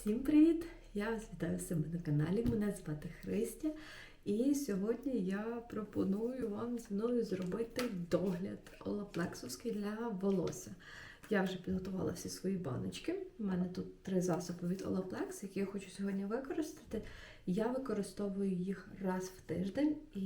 Всім привіт! Я вас вітаю в себе на каналі. Мене звати Христя. І сьогодні я пропоную вам зі мною зробити догляд олаплексовський для волосся. Я вже підготувала всі свої баночки. У мене тут три засоби від Olaplex, які я хочу сьогодні використати. Я використовую їх раз в тиждень, і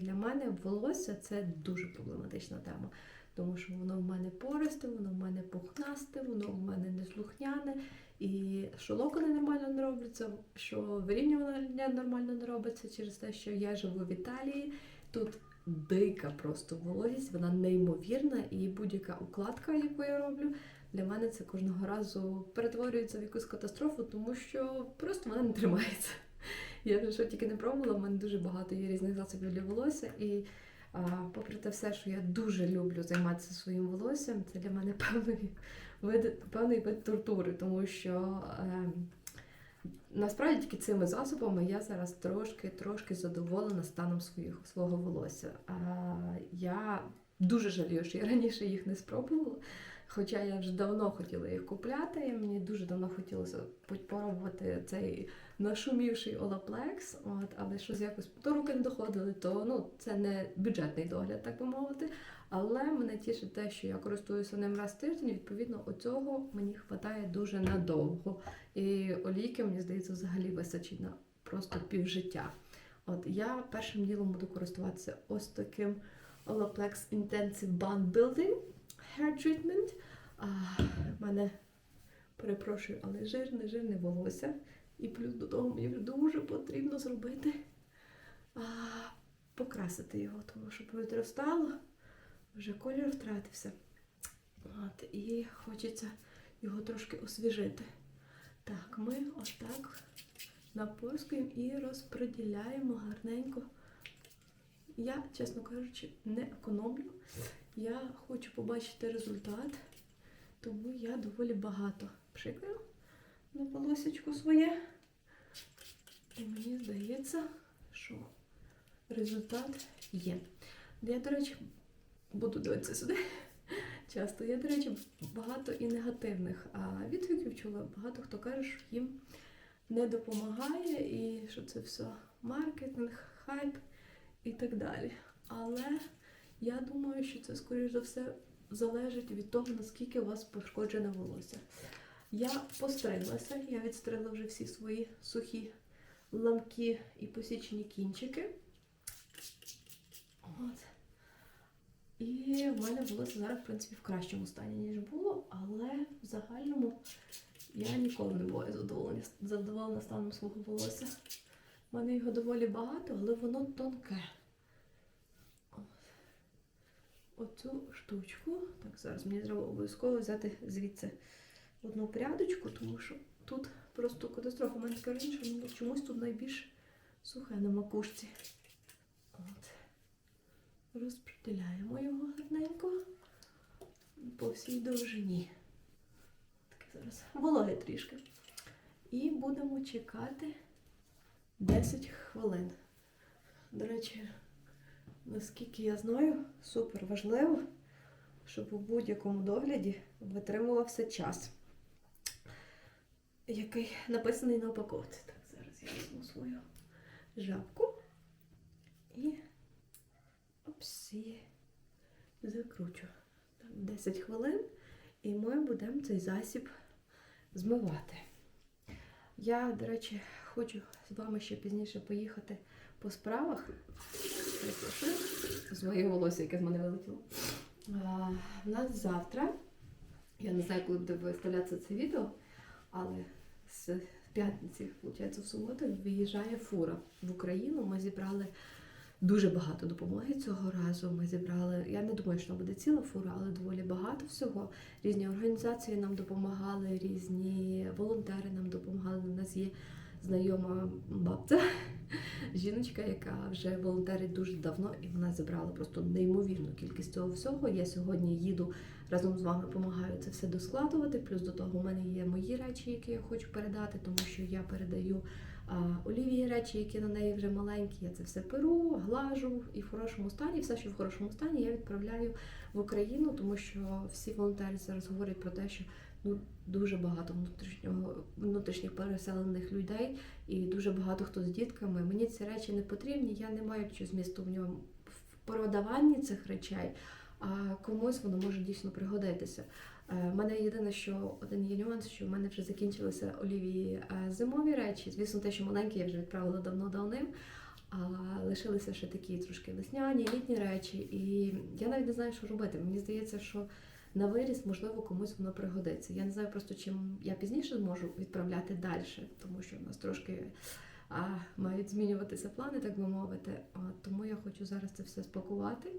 для мене волосся це дуже проблематична тема. Тому що воно в мене пористе, воно в мене пухнасте, воно в мене неслухняне. І що локони нормально не робляться, що вирівнювання нормально не робиться через те, що я живу в Італії. Тут дика просто вологість, вона неймовірна, і будь-яка укладка, яку я роблю, для мене це кожного разу перетворюється в якусь катастрофу, тому що просто вона не тримається. Я вже що тільки не пробувала, в мене дуже багато є різних засобів для волосся. І попри те все, що я дуже люблю займатися своїм волоссям, це для мене певний вид, певний вид тортури, тому що е, насправді тільки цими засобами я зараз трошки трошки задоволена станом своїх, свого волосся. Е, я дуже жалію, що я раніше їх не спробувала. Хоча я вже давно хотіла їх купляти, і мені дуже давно хотілося попробувати цей нашумівший Олаплекс, от, але щось якось до руки не доходили, то ну, це не бюджетний догляд, так би мовити. Але мене тішить те, що я користуюся ним раз в тиждень, відповідно, оцього мені вистачає дуже надовго. І олійки, мені здається, взагалі вистачить на просто півжиття. От я першим ділом буду користуватися ось таким Olaplex Intensive Bond Building Hair Treatment. А, мене, перепрошую, але жирне, жирне волосся. І плюс до того мені дуже потрібно зробити а, покрасити його, тому що повідростало, вже колір втратився. От, і хочеться його трошки освіжити. Так, ми отак напорскуємо і розподіляємо гарненько. Я, чесно кажучи, не економлю. Я хочу побачити результат, тому я доволі багато пшикаю на волосечко своє. І мені здається, що результат є. Я, до речі, буду дивитися сюди часто. Я, до речі, багато і негативних а відгуків чула. Багато хто каже, що їм не допомагає і що це все маркетинг, хайп і так далі. Але я думаю, що це, скоріш за все, залежить від того, наскільки у вас пошкоджене волосся. Я постриглася, я відстригла вже всі свої сухі ламки і посічені кінчики. От. І в мене волосся зараз, в принципі, в кращому стані, ніж було, але в загальному я ніколи не буваю задоволена, задоволена станом свого волосся. У мене його доволі багато, але воно тонке. От. Оцю штучку. Так, зараз мені треба обов'язково взяти звідси одну прядочку, тому що тут просто катастрофа. У мене враження, що чомусь тут найбільш сухе на макушці. От. Розподіляємо його гарненько по всій довжині. Таке зараз вологе трішки. І будемо чекати 10 хвилин. До речі, наскільки я знаю, супер важливо, щоб у будь-якому догляді витримувався час, який написаний на упаковці. Так, зараз я візьму свою жабку і опс, і закручу. Так, 10 хвилин, і ми будемо цей засіб змивати. Я, до речі, хочу з вами ще пізніше поїхати по справах. Перепрошую, своє волосся, яке з мене вилетіло. У нас завтра, я не знаю, коли буде виставлятися це відео, але з п'ятниці, виходить, в суботу, виїжджає фура в Україну. Ми зібрали дуже багато допомоги цього разу. Ми зібрали, я не думаю, що буде ціла фура, але доволі багато всього. Різні організації нам допомагали, різні волонтери нам допомагали. У нас є знайома бабця, жіночка, яка вже волонтерить дуже давно, і вона зібрала просто неймовірну кількість цього всього. Я сьогодні їду разом з вами, допомагаю це все доскладувати. Плюс до того у мене є мої речі, які я хочу передати, тому що я передаю Олівії речі, які на неї вже маленькі. Я це все перу, глажу і в хорошому стані. Все, що в хорошому стані, я відправляю в Україну, тому що всі волонтери зараз говорять про те, що ну дуже багато внутрішнього внутрішніх переселених людей і дуже багато хто з дітками. Мені ці речі не потрібні, я не маю чого змісту в ньому в продаванні цих речей, а комусь воно може дійсно пригодитися. У мене єдине, що один є нюанс, що в мене вже закінчилися олівії е, зимові речі. Звісно, те, що маленькі, я вже відправила давно давним. А лишилися ще такі трошки весняні, літні речі, і я навіть не знаю, що робити. Мені здається, що на виріс, можливо, комусь воно пригодиться. Я не знаю просто, чим я пізніше зможу відправляти далі, тому що в нас трошки а, мають змінюватися плани, так би мовити. А, тому я хочу зараз це все спакувати.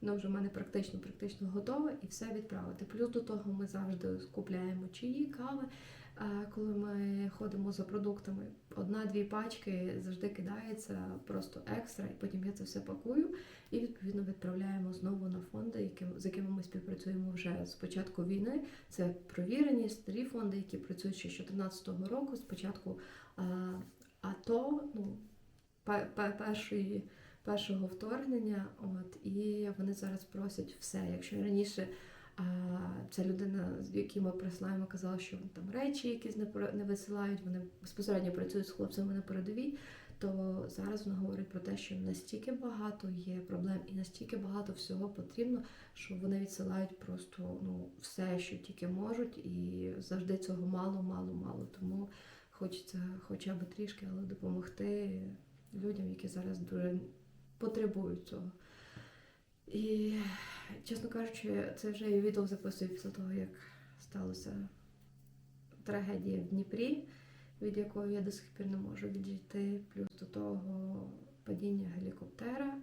Воно вже в мене практично практично готове і все відправити. Плюс до того ми завжди купляємо чаї, кави. Коли ми ходимо за продуктами, одна-дві пачки завжди кидається просто екстра, і потім я це все пакую і відповідно відправляємо знову на фонди, з якими ми співпрацюємо вже з початку війни. Це провірені старі фонди, які працюють ще з 2014 року, з початку а, АТО, ну, пе- пе- першої, першого вторгнення. От, і вони зараз просять все. Якщо раніше а, ця людина, з якій ми присилаємо, казала, що там речі якісь не, висилають, вони безпосередньо працюють з хлопцями на передовій то зараз вона говорить про те, що настільки багато є проблем і настільки багато всього потрібно, що вони відсилають просто ну, все, що тільки можуть, і завжди цього мало, мало, мало. Тому хочеться хоча б трішки, але допомогти людям, які зараз дуже потребують цього. І, чесно кажучи, це вже я відео записую після того, як сталося трагедія в Дніпрі від якої я до сих пір не можу відійти, плюс до того падіння гелікоптера.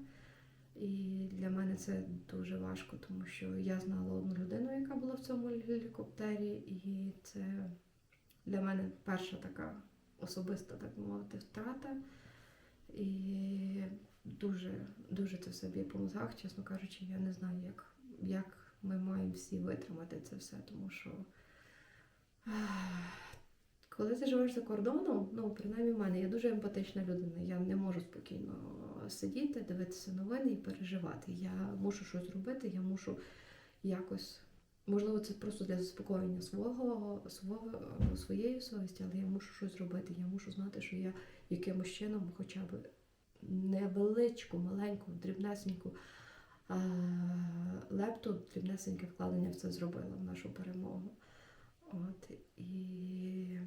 І для мене це дуже важко, тому що я знала одну людину, яка була в цьому гелікоптері, і це для мене перша така особиста, так мовити, втрата. І дуже, дуже це б'є по мозгах, чесно кажучи, я не знаю, як, як ми маємо всі витримати це все, тому що. коли ти живеш за кордоном, ну принаймні в мене, я дуже емпатична людина. Я не можу спокійно сидіти, дивитися новини і переживати. Я мушу щось робити, я мушу якось. Можливо, це просто для заспокоєння свого, свого своєї совісті, але я мушу щось робити. Я мушу знати, що я якимось чином, хоча б невеличку, маленьку, дрібнесеньку а, лепту, дрібнесеньке вкладення в це зробила в нашу перемогу. От і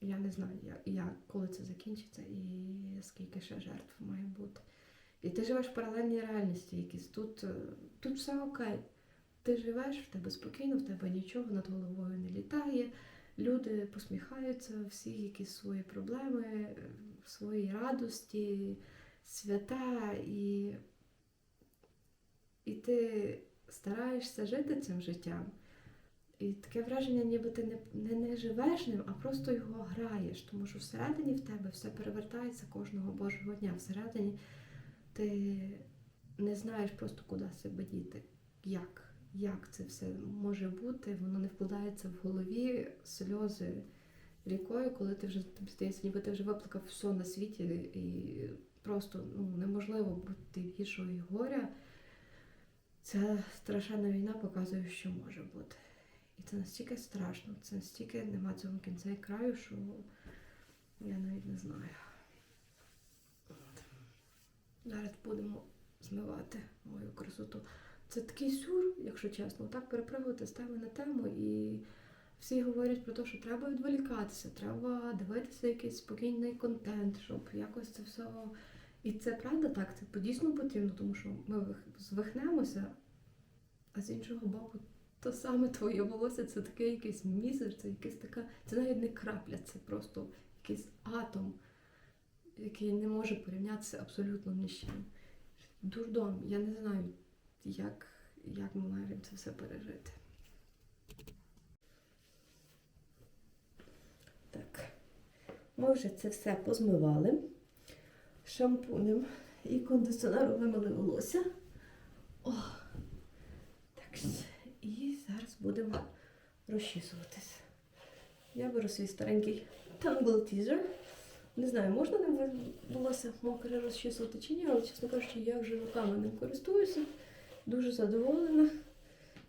я не знаю, як, як, коли це закінчиться і скільки ще жертв має бути. І ти живеш в паралельній реальності якісь. Тут, е, тут все окей. Ти живеш, в тебе спокійно, в тебе нічого над головою не літає. Люди посміхаються, всі якісь свої проблеми, е, свої радості, свята, і, і ти стараєшся жити цим життям. І таке враження, ніби ти не, не, не живеш ним, а просто його граєш. Тому що всередині в тебе все перевертається кожного Божого дня. Всередині ти не знаєш просто, куди себе діти. Як? Як це все може бути? Воно не вкладається в голові сльози рікою, коли ти вже здається, ніби ти вже виплакав все на світі, і просто ну, неможливо бути гіршого горя. Ця страшенна війна показує, що може бути. І це настільки страшно, це настільки нема цього кінця і краю, що я навіть не знаю. Зараз будемо змивати мою красоту. Це такий сюр, якщо чесно, так перепригувати з теми на тему. І всі говорять про те, що треба відволікатися, треба дивитися якийсь спокійний контент, щоб якось це все. І це правда так, це дійсно потрібно, тому що ми звихнемося, а з іншого боку, то саме твоє волосся це такий якийсь мізер, це якась така, це навіть не крапля, це просто якийсь атом, який не може порівнятися абсолютно ні з чим. Дурдом, я не знаю, як, як ми маємо це все пережити. Так, ми вже це все позмивали шампунем і кондиціонером вимили волосся. О, так, і зараз будемо розчісуватись. Я беру свій старенький Tangle Teaser. Не знаю, можна ним волосся мокре розчісувати чи ні, але, чесно кажучи, я вже руками ним користуюся. Дуже задоволена.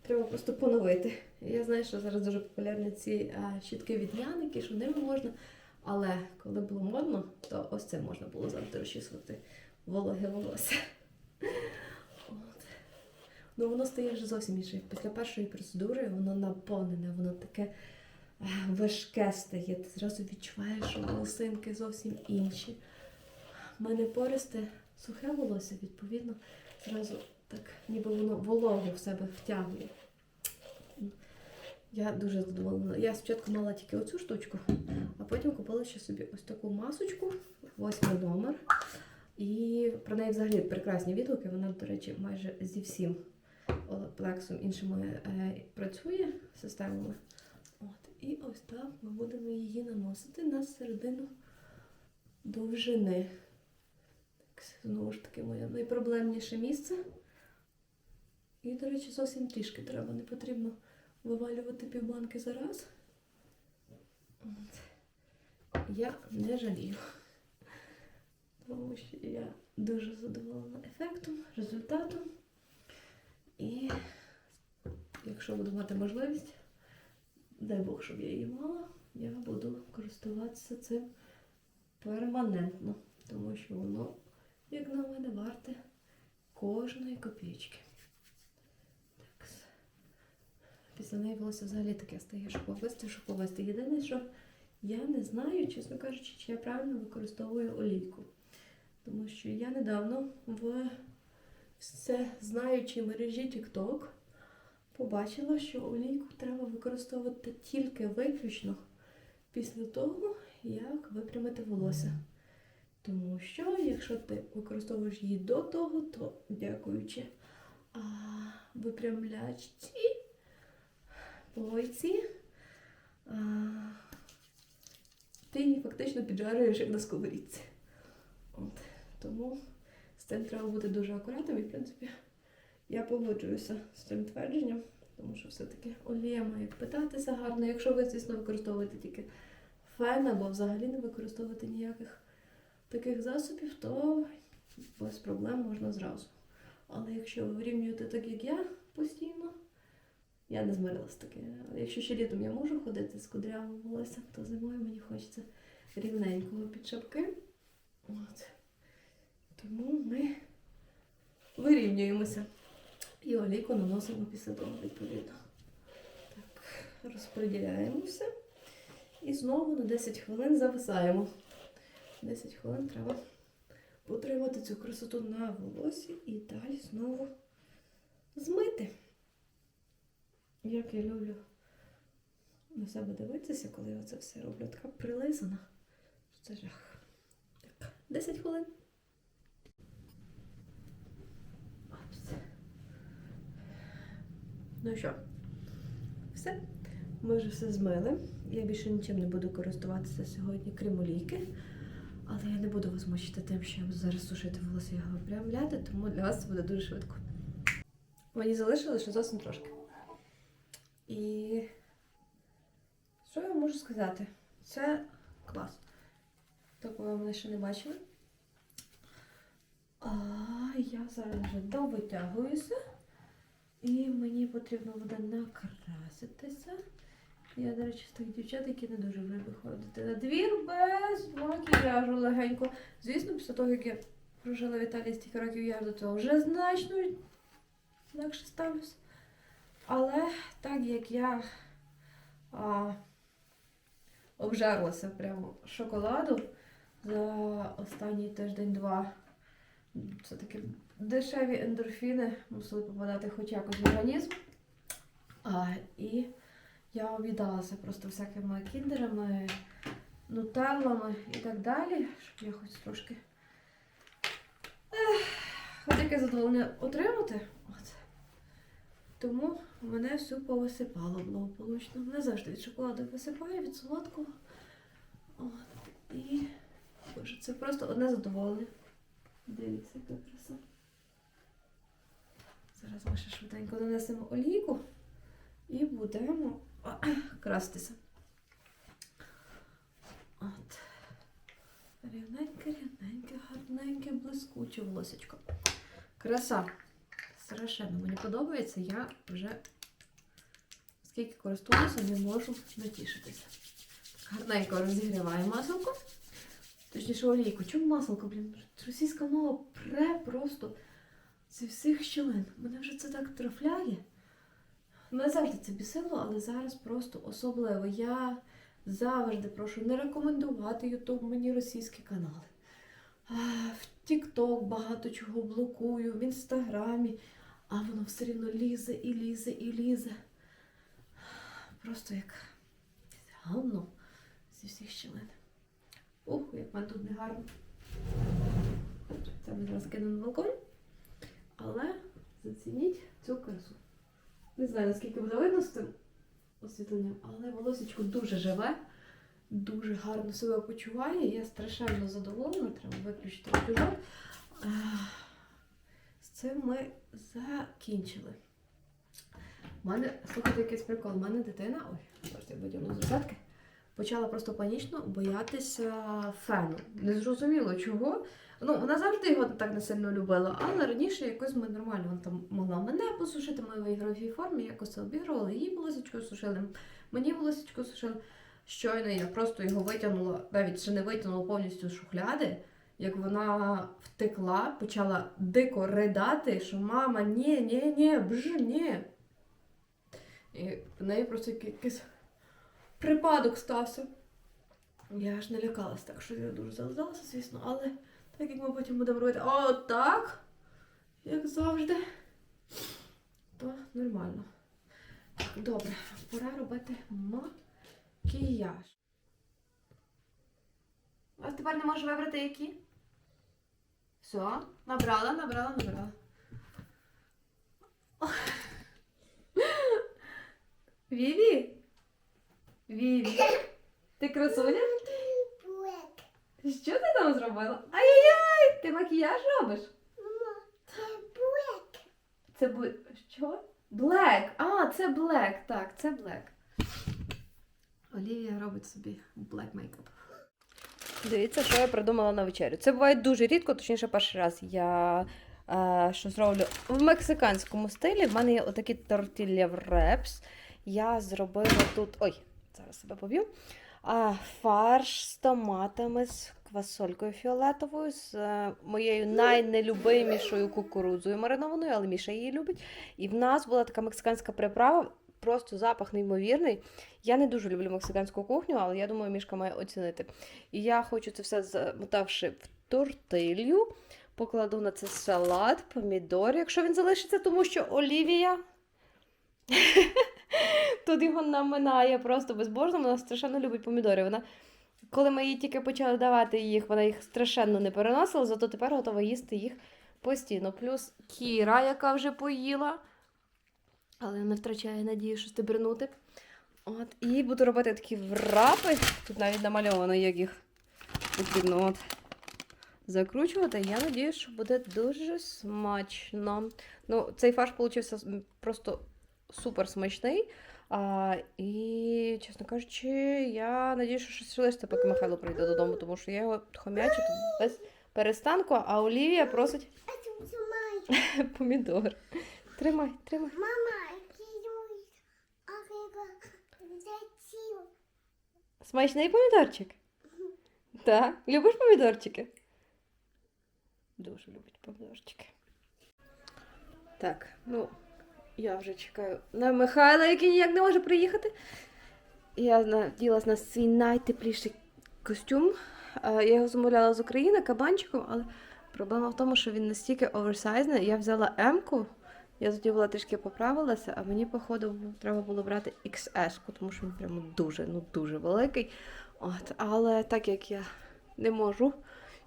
Треба просто поновити. Я знаю, що зараз дуже популярні ці а, щітки від Яники, що ними можна. Але коли було модно, то ось це можна було завжди розчісувати вологе волосся. От. Ну воно стає вже зовсім інше. Після першої процедури воно наповнене, воно таке важке стає. Ти зразу відчуваєш, що волосинки зовсім інші. У мене пористе сухе волосся, відповідно, зразу так, ніби воно вологу в себе втягує. Я дуже задоволена. Я спочатку мала тільки оцю штучку, а потім купила ще собі ось таку масочку, восьмий номер. І про неї взагалі прекрасні відгуки. Вона, до речі, майже зі всім плексом іншими е, працює системами. От. І ось так ми будемо її наносити на середину довжини. Так, знову ж таки, моє найпроблемніше місце. І, до речі, зовсім трішки треба, не потрібно вивалювати півбанки за раз. Я не жалію. Тому що я дуже задоволена ефектом, результатом. І якщо буду мати можливість, дай Бог, щоб я її мала, я буду користуватися цим перманентно, тому що воно, як на мене, варте кожної копійки. Так. Після неї волосся взагалі таке стає шоковисте, шоковисте. Єдине, що я не знаю, чесно кажучи, чи я правильно використовую олійку. Тому що я недавно в все знаючій мережі TikTok побачила, що олійку треба використовувати тільки виключно після того, як випрямити волосся. Тому що, якщо ти використовуєш її до того, то дякуючи а, випрямлячці, плойці, ти її фактично піджарюєш як на сковорідці. От. Тому з цим треба бути дуже акуратним і, в принципі, я погоджуюся з цим твердженням, тому що все-таки олія має питатися гарно. Якщо ви, звісно, використовуєте тільки фен або взагалі не використовуєте ніяких таких засобів, то без проблем можна зразу. Але якщо ви вирівнюєте так, як я постійно, я не змирилась таке. Якщо ще літом я можу ходити з кудрявим волоссям, то зимою мені хочеться рівненького під шапки. От. Тому ми вирівнюємося. І олійку наносимо після того, відповідно. Так, розподіляємо все. І знову на 10 хвилин зависаємо. 10 хвилин треба утримати цю красоту на волосі і далі знову змити. Як я люблю на себе дивитися, коли я це все роблю, така прилизана. Це жах. Так, 10 хвилин. Опс. Ну що? Все. Ми вже все змили. Я більше нічим не буду користуватися сьогодні, крім олійки. Але я не буду вас мучити тим, що я буду зараз сушити волосся і його випрямляти, тому для вас це буде дуже швидко. Мені залишилося зовсім трошки. І що я можу сказати? Це клас. Такого мене ще не бачили. А я зараз вже довитягуюся. І мені потрібно буде накраситися. Я, до речі, з тих дівчат, які не дуже люблять виходити на двір без макіяжу легенько. Звісно, після того, як я прожила в Італії стільки років, я до цього вже значно легше ставлюся. Але так як я а, обжарлася прямо шоколаду за останній тиждень-два, це таки дешеві ендорфіни мусили попадати хоч якось в організм. А, і я обідалася просто всякими кіндерами, нутеллами і так далі, щоб я хоч трошки ех, хоч яке задоволення отримати. Тому мене всю повисипало благополучно. Не завжди від шоколаду висипає, від солодкого. От. І боже, це просто одне задоволення. Дивіться, яка краса. Зараз ми ще швиденько нанесемо олійку і будемо крастися. От. Рівненьке, рівненьке, гарненьке, блискуче волосечко. Краса. Страшенно мені подобається. Я вже скільки користуюся, не можу натішитися. Гарненько розігріваю маселко. Точніше олійку. Чому маселко, блін? Російська мова пре просто зі всіх щілин. Мене вже це так трафляє. Мене завжди це бісило, але зараз просто особливо. Я завжди прошу не рекомендувати Ютуб мені російські канали. В TikTok багато чого блокую, в інстаграмі, а воно все рівно лізе і лізе і лізе. Просто як гавно зі всіх щілин. Ух, як мене тут негарно. Це ми зараз кинемо на балкон. Але зацініть цю красу. Не знаю, наскільки буде видно з цим освітленням, але волосечко дуже живе, дуже гарно себе почуває. Я страшенно задоволена, треба виключити. Е, З цим ми закінчили. У мене, слухайте, якийсь прикол. У мене дитина, ой, я витягну з розетки, почала просто панічно боятися фену. Незрозуміло чого. Ну, вона завжди його так не сильно любила, але раніше якось ми нормально вона там могла мене посушити, ми в ігровій формі якось це обігрували, її волосечко сушили, мені волосечко сушили. Щойно я просто його витягнула, навіть ще не витягнула повністю з шухляди, як вона втекла, почала дико ридати, що мама, ні, ні, ні, бж, ні. І в неї просто якийсь припадок стався. Я аж не лякалась, так що я дуже зализалася, звісно, але так як ми потім будемо робити о, так, як завжди, то нормально. Добре, пора робити макіяж. А тепер не можеш вибрати які? Все, набрала, набрала, набрала. Віві? Віві. Ти красуня? Що ти там зробила? Ай-яй-яй! Ти макіяж робиш? Це бу... Що? Блек! А, це блек. Так, це блек. Олівія робить собі блек мейкап. Дивіться, що я придумала на вечерю. Це буває дуже рідко, точніше, перший раз я е, щось роблю в мексиканському стилі. В мене є отакі тортілля в репс. Я зробила тут. Ой, зараз себе поб'ю. А, фарш з томатами, з квасолькою фіолетовою, з е, моєю найнелюбимішою кукурудзою маринованою, але Міша її любить. І в нас була така мексиканська приправа, просто запах неймовірний. Я не дуже люблю мексиканську кухню, але я думаю, Мішка має оцінити. І я хочу це все замотавши в тортилью, покладу на це салат, помідор, якщо він залишиться, тому що Олівія. Тут його наминає просто безбожно, вона страшенно любить помідори. Вона, коли ми їй тільки почали давати їх, вона їх страшенно не переносила, зато тепер готова їсти їх постійно. Плюс Кіра, яка вже поїла, але не втрачає надію, що стебринути. От, і буду робити такі врапи. Тут навіть намальовано, як їх потрібно от закручувати. Я сподіваюся, що буде дуже смачно. Ну, цей фарш получився просто супер смачний. А, і, чесно кажучи, я сподіваюся, що щось лишиться, поки Михайло прийде додому, тому що я його хомячу тут без перестанку, а Олівія просить помідор. Тримай, тримай. Смачний помідорчик? Так. Любиш помідорчики? Дуже любить помідорчики. Так, ну, я вже чекаю на Михайла, який ніяк не може приїхати. Я наділась на свій найтепліший костюм. Е, Я його замовляла з України кабанчиком, але проблема в тому, що він настільки оверсайзний. Я взяла М-ку, я тоді була трішки поправилася, а мені, походу, треба було брати XS, тому що він прямо дуже, ну дуже великий. От, але так як я не можу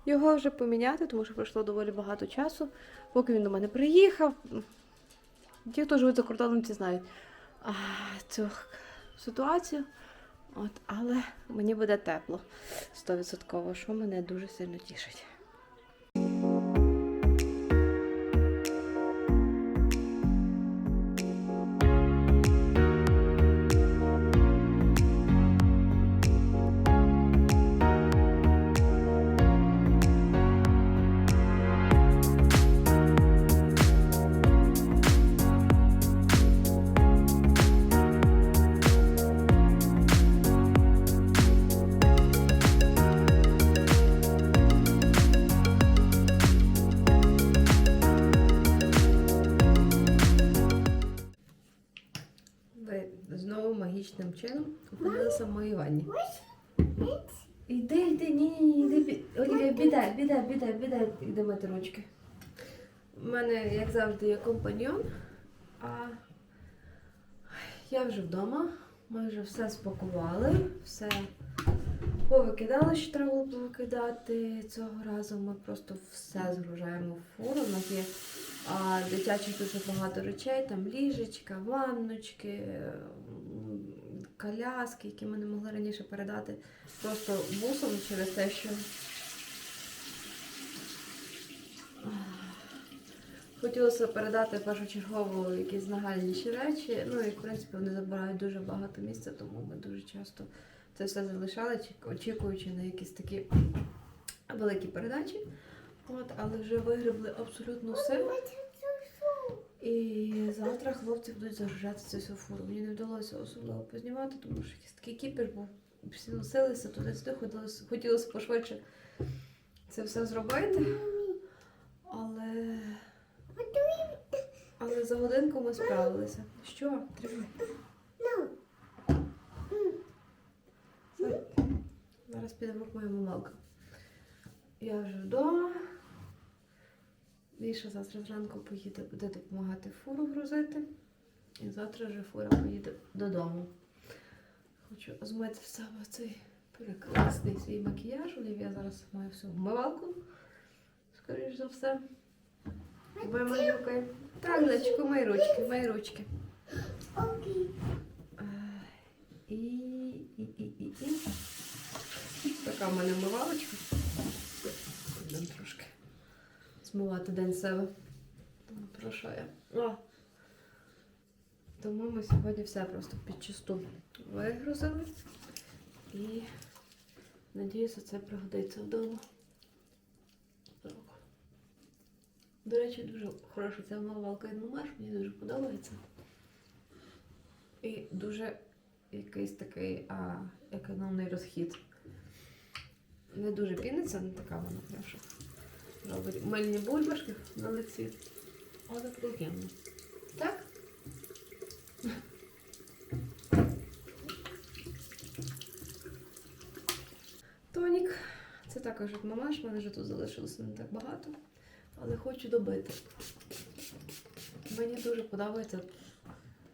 його вже поміняти, тому що пройшло доволі багато часу, поки він до мене приїхав. Ті, хто живуть за кордоном, ті знають а, цю ситуацію. От, але мені буде тепло 100%, що мене дуже сильно тішить. Біде, біде, біде, іди мити ручки. У мене, як завжди, є компаньон, а я вже вдома. Ми вже все спакували, все повикидали, що треба було повикидати. Цього разу ми просто все згружаємо в фуру. У нас є а, дитячих дуже багато речей, там ліжечка, ванночки, коляски, які ми не могли раніше передати просто бусом через те, що хотілося передати першочергово якісь нагальніші речі. Ну і в принципі вони забирають дуже багато місця, тому ми дуже часто це все залишали, очікуючи на якісь такі великі передачі. От, але вже вигребли абсолютно все. І завтра хлопці будуть загружати цю всю фуру. Мені не вдалося особливо познімати, тому що якийсь такий кіпіш був. Всі носилися туди-сюди, хотілося, хотілося пошвидше це все зробити. Але. Але за годинку ми справилися. Що? Тримай. Зараз підемо в мою мамалку. Я вже вдома. Міша завтра зранку поїде, буде допомагати фуру грузити. І завтра вже фура поїде додому. Хочу змити в цей прекрасний свій макіяж. Олівія зараз має всю вмивалку. Скоріш за все. Вимилюкай. Так, Лечко, мої ручки, мої ручки. Е, І, і, і, і, і. Така в мене вмивалочка. Будемо трошки змивати день себе. Про що я? О. Тому ми сьогодні все просто підчисту вигрузили. І надіюся, це пригодиться вдома. Так. До речі, дуже хороша ця вмивалка Інмаш, мені дуже подобається. І дуже якийсь такий а, економний розхід. Не дуже піниться, не така вона прям, що робить мильні бульбашки на лиці. Але приємно. Так? Тонік. Це також як мамаш, в мене вже тут залишилося не так багато, але хочу добити. Мені дуже подобаються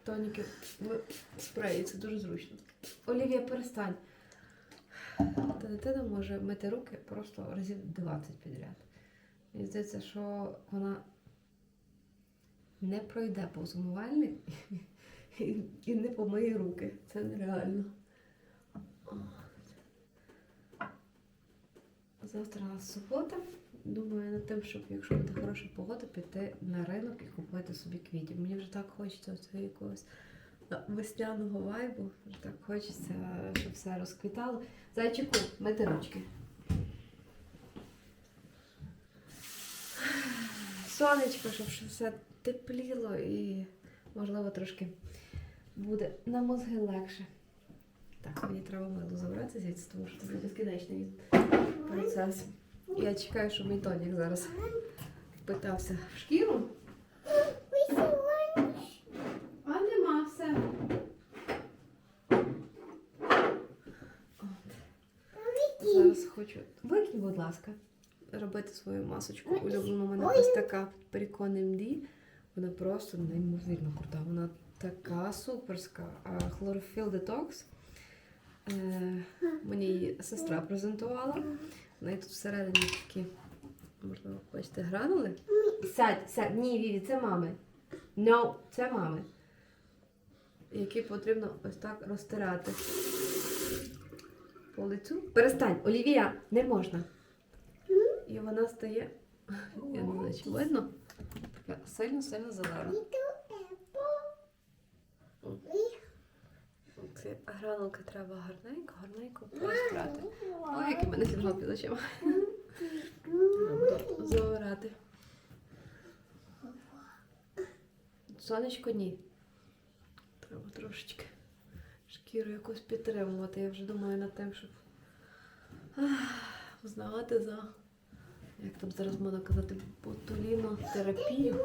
тоніки в спреї, це дуже зручно. Олівія, перестань. Та дитина може мити руки просто разів 20 підряд. Мені здається, що вона не пройде повз умивальник і, і не помиє руки. Це нереально. Завтра у нас субота. Думаю над тим, щоб, якщо буде хороша погода, піти на ринок і купити собі квітів. Мені вже так хочеться цього якогось весняного вайбу. Вже так хочеться, щоб все розквітало. Зайчику, мити ручки. Сонечко, щоб все тепліло і, можливо, трошки буде на мозги легше. Так, мені треба мило забрати звідси, тому що це безкінечний процес. Я чекаю, щоб мій тонік зараз впитався в шкіру. А нема все. От. Зараз хочу. Викинь, будь ласка, робити свою масочку. Улюблена у мене ось така Pericone MD. Вона просто неймовірно крута. Вона така суперська. А Detox. Е, мені її сестра презентувала. Неї тут всередині такі, можливо, бачите, гранули. Сядь, сядь. Ні, Віві, це мами. No, це мами. Які потрібно ось так розтирати по лицю. Перестань, Олівія, не можна. І вона стає, я не знаю, чи видно, така сильно-сильно зелена. Ці гранулки треба гарненько, гарненько розтирати. Ой, в мене фігал під очима. Буду. Сонечко ні. Треба трошечки шкіру якусь підтримувати. Я вже думаю над тим, щоб знати за, як там зараз можна казати, ботулінотерапію.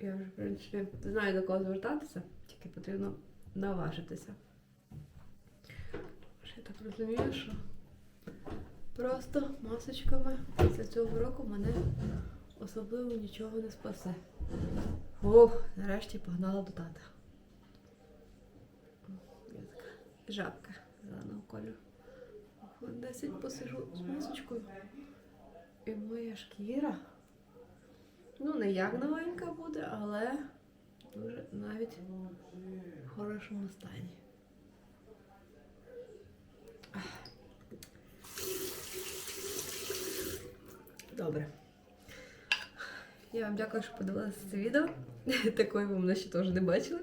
Я вже, в принципі, знаю до кого звертатися, тільки потрібно наважитися. Я так розумію, що просто масочками після цього року мене особливо нічого не спасе. Ох, нарешті погнала до тата. Я така жабка зеленого кольору. Хвилин 10 посижу з масочкою. І моя шкіра. Ну, не як новенька буде, але дуже навіть в хорошому стані. Добре. Я вам дякую, що подивилися це відео. Такої ви мене ще теж не бачили.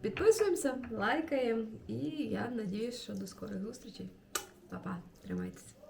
Підписуємося, лайкаємо і я надіюсь, що до скорих зустрічей. Па-па, тримайтеся.